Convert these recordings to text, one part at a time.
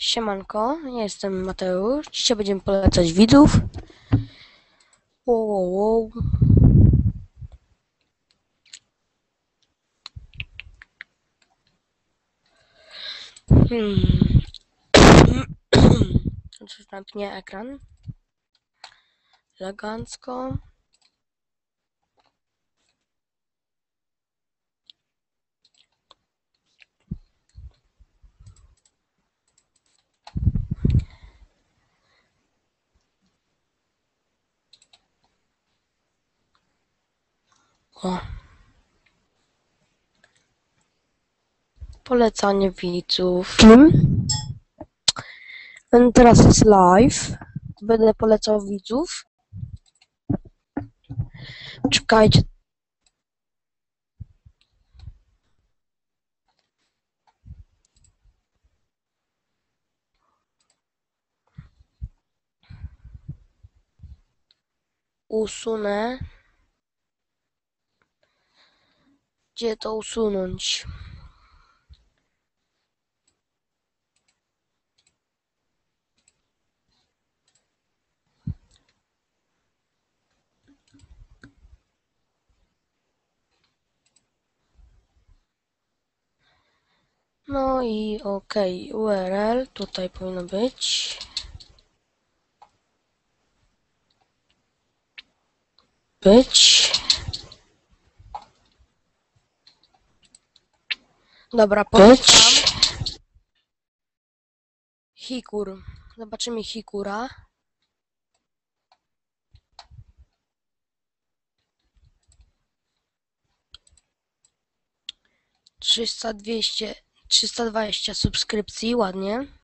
Siemanko, ja jestem Mateusz. Dzisiaj będziemy polecać widzów. Wow, wow, wow. Hmm. Zamknie ekran. Elegancko. O. Polecanie widzów. Teraz jest live. Będę polecał widzów. Czekajcie. Usunę. Gdzie to usunąć? No i ok, URL tutaj powinno być. Być. Dobra, być. Hikur. Zobaczymy Hikura. Trzysta, dwieście, trzysta dwadzieścia subskrypcji, ładnie.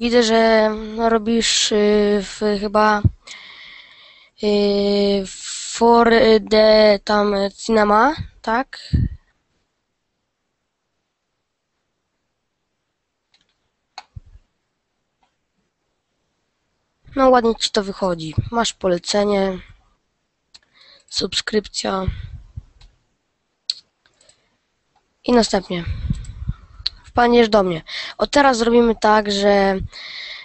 Widzę, że robisz y, w chyba y, for the tam cinema, tak? No ładnie ci to wychodzi. Masz polecenie, subskrypcja i następnie wpadniesz do mnie. Od teraz zrobimy tak, że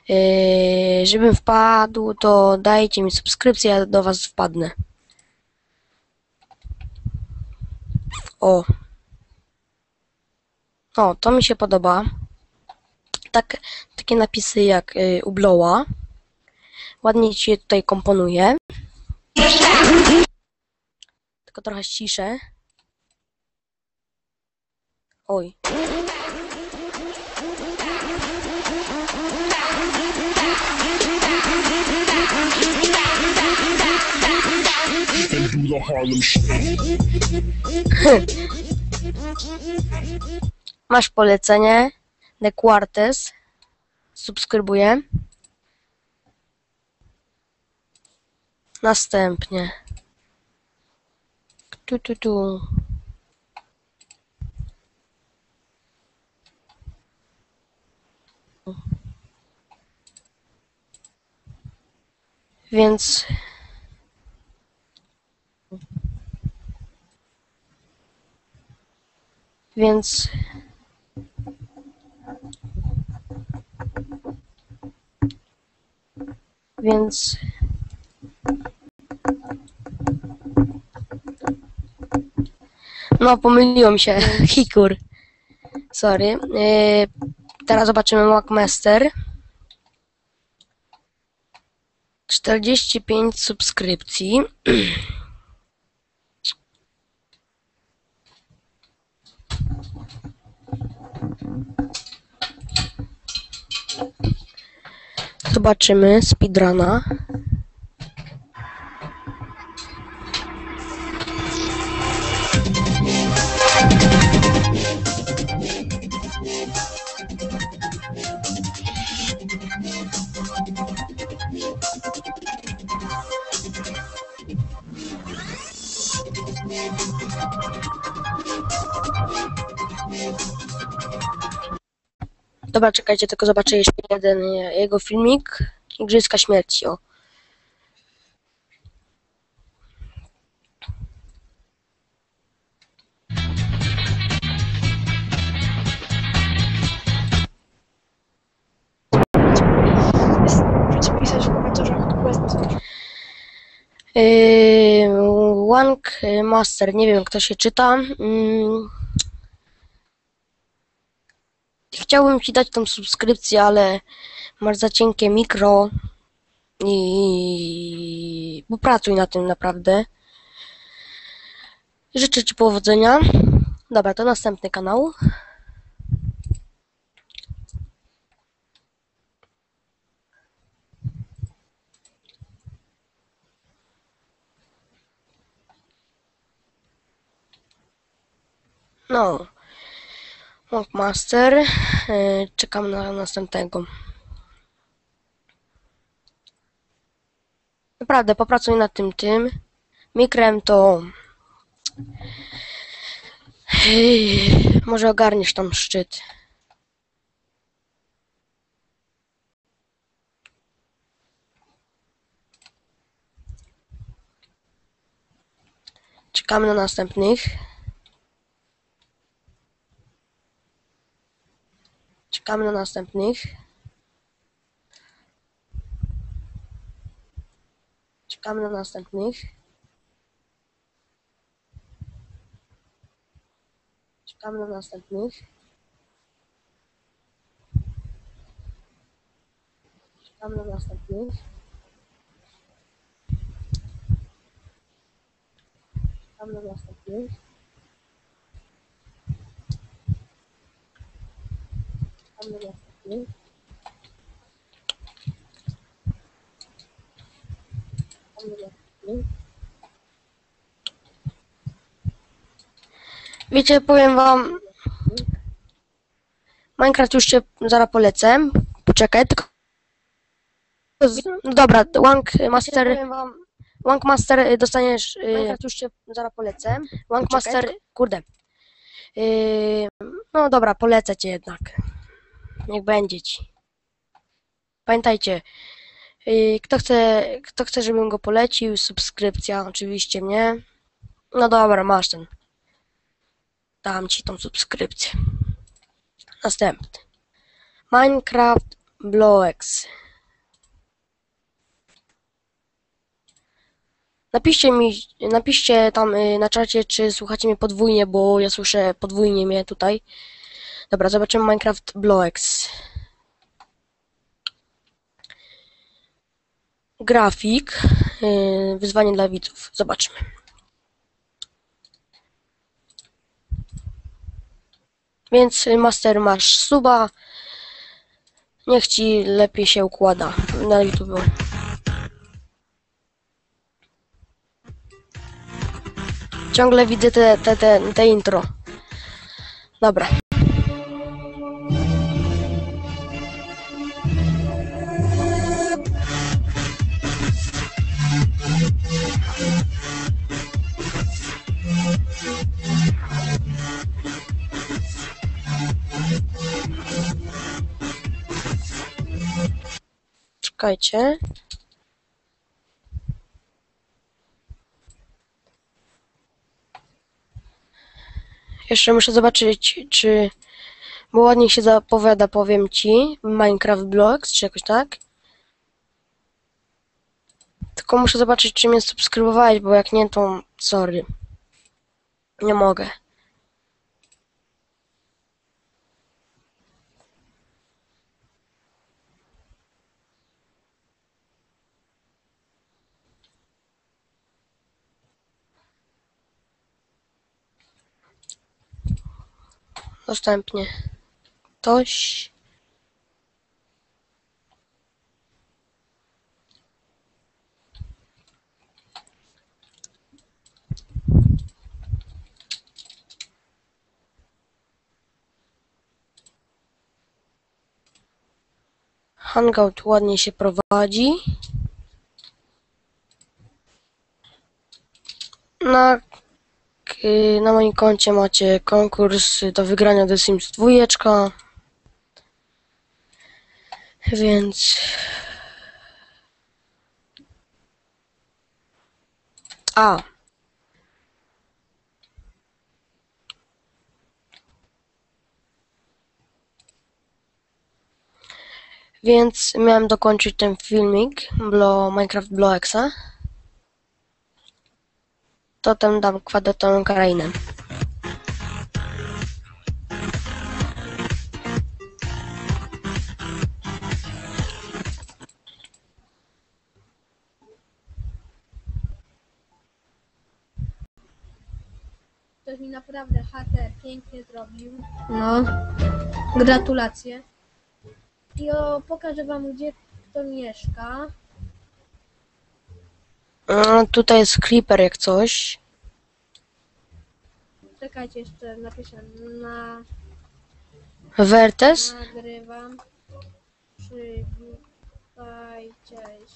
yy, żebym wpadł, to dajcie mi subskrypcję, ja do was wpadnę. O. O, to mi się podoba. Tak, takie napisy jak yy. Ładnie ci je tutaj komponuje. Tylko trochę ściszę. Oj. Do the Harlem. Masz polecenie. The Quartes. Subskrybuję. Następnie. Tu, tu, tu. Więc Więc więc no pomyliło mi się. Hikur. Sorry. Yy, teraz zobaczymy Walkmaster. 45 subskrypcji Zobaczymy speedruna. Dobra, czekajcie, tylko zobaczę jeszcze jeden jego filmik. Igrzyska śmierci, o. Pisać w. Yy, Wank Master, nie wiem kto się czyta. Yy. Chciałbym ci dać tą subskrypcję, ale masz za cienkie mikro i popracuj na tym naprawdę. Życzę ci powodzenia. Dobra, to następny kanał. No. Monk Master. Yy, Czekam na następnego. Naprawdę, popracuj nad tym tym. Mikrem to... Yy, Może ogarniesz tam szczyt. Czekamy na następnych. Czekamy na następnych. Czekamy na następnych. Czekamy na następnych. Czekamy na następnych. Czekamy na następnych. Następnych. Wiecie, powiem wam, Minecraft już cię zaraz polecę. Poczekaj, tylko... Dobra, Wank Master... Wank Master y, dostaniesz... y, Minecraft już cię zaraz polecę. Wank Master... Kurde. Y, No dobra, polecę cię jednak. Niech będzie ci. Pamiętajcie, y, kto chce, kto chce, żebym go polecił, subskrypcja oczywiście, nie? No dobra, masz ten. Dam ci tą subskrypcję. Następny. Minecraft Blox. Napiszcie mi, napiszcie tam y, na czacie, czy słuchacie mnie podwójnie, bo ja słyszę podwójnie mnie tutaj. Dobra, zobaczymy Minecraft Blox. Grafik. y, Wyzwanie dla widzów. Zobaczmy. Więc y, Master masz suba. Niech ci lepiej się układa na YouTube. Ciągle widzę te, te, te, te intro. Dobra. Czekajcie. Jeszcze muszę zobaczyć, czy... Bo ładnie się zapowiada, powiem ci. Minecraft Blocks, czy jakoś tak. Tylko muszę zobaczyć, czy mnie subskrybowałeś, bo jak nie, to sorry. Nie mogę. Następnie ktoś. Hangout ładnie się prowadzi. Na Na moim koncie macie konkurs do wygrania The Sims 2. Więc. A. Więc miałem dokończyć ten filmik Blo Minecraft Bloexa. Totem dam kwadratową krainę. Ktoś mi naprawdę chatę pięknie zrobił. No. Gratulacje. I o, pokażę wam, gdzie kto mieszka. Tutaj jest creeper jak coś. Czekajcie jeszcze, napiszę na Vertes? nagrywam. Przywitajcie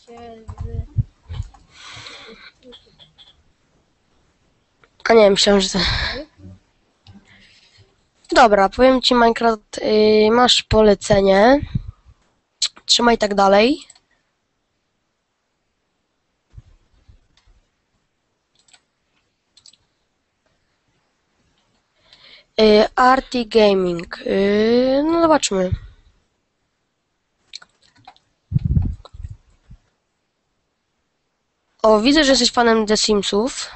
się z... A nie, myślałem, że... to- Dobra, powiem ci Minecraft, yy, masz polecenie. Trzymaj tak dalej. Arty Gaming. Yy, no zobaczmy. O, widzę, że jesteś fanem The Simsów.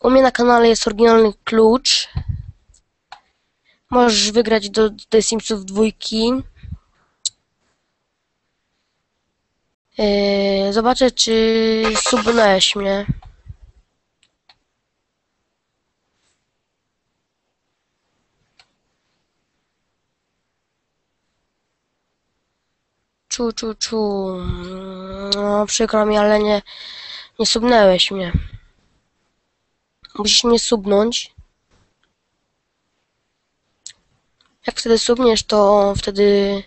U mnie na kanale jest oryginalny klucz. Możesz wygrać do The Simsów dwójki. Yy, zobaczę, czy subnąłeś mnie. Czu, czu, czu. No, przykro mi, ale nie, nie subnęłeś mnie. Musisz mnie subnąć. Jak wtedy subniesz, to wtedy...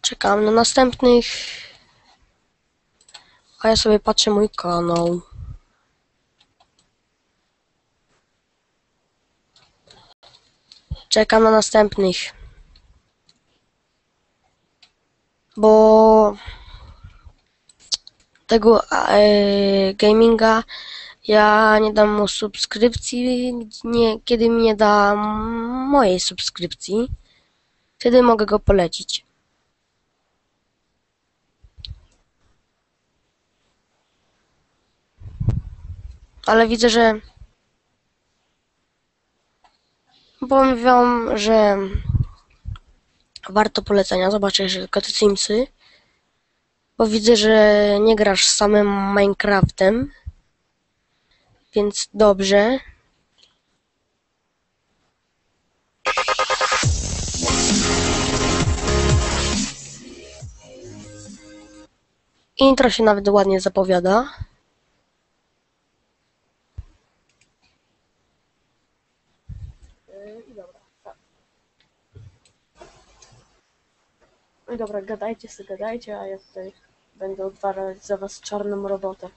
Czekam na następnych. A ja sobie patrzę mój kanał. Czekam na następnych. Bo tego e, gaminga ja nie dam mu subskrypcji, nie, kiedy mi nie da mojej subskrypcji, wtedy mogę go polecić. Ale widzę, że powiem wam, że warto polecenia. Zobaczę, tylko te Simsy. Bo widzę, że nie grasz samym Minecraftem. Więc dobrze. Intro się nawet ładnie zapowiada. No dobra, gadajcie sobie, gadajcie, a ja tutaj będę odwalać za was czarną robotę.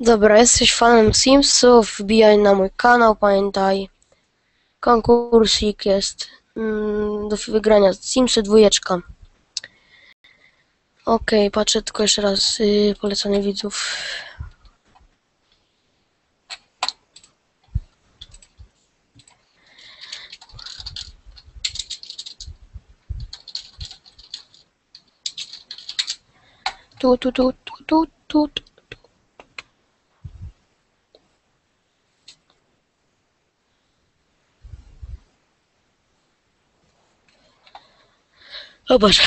Dobra, jesteś fanem Simsów, wbijaj na mój kanał, pamiętaj. Konkursik jest mm, do wygrania Simsy dwójeczka. Okej, patrzę tylko jeszcze raz y, polecenie widzów. Tu, tu, tu, tu, tu, tu, tu. Zobacz.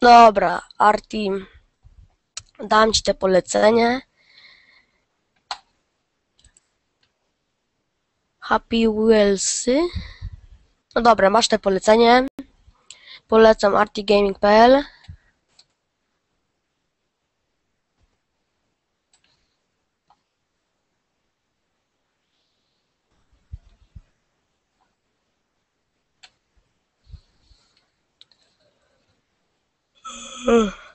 Dobra, Arti. Dam ci te polecenie. Happy Wheelsy. No dobra, masz te polecenie. Polecam artygaming.pl Ugh.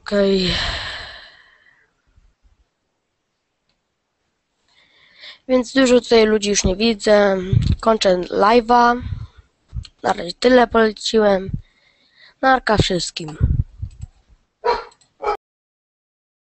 Okej. Więc dużo tutaj ludzi już nie widzę. Kończę live'a. Na razie tyle poleciłem. Narka wszystkim.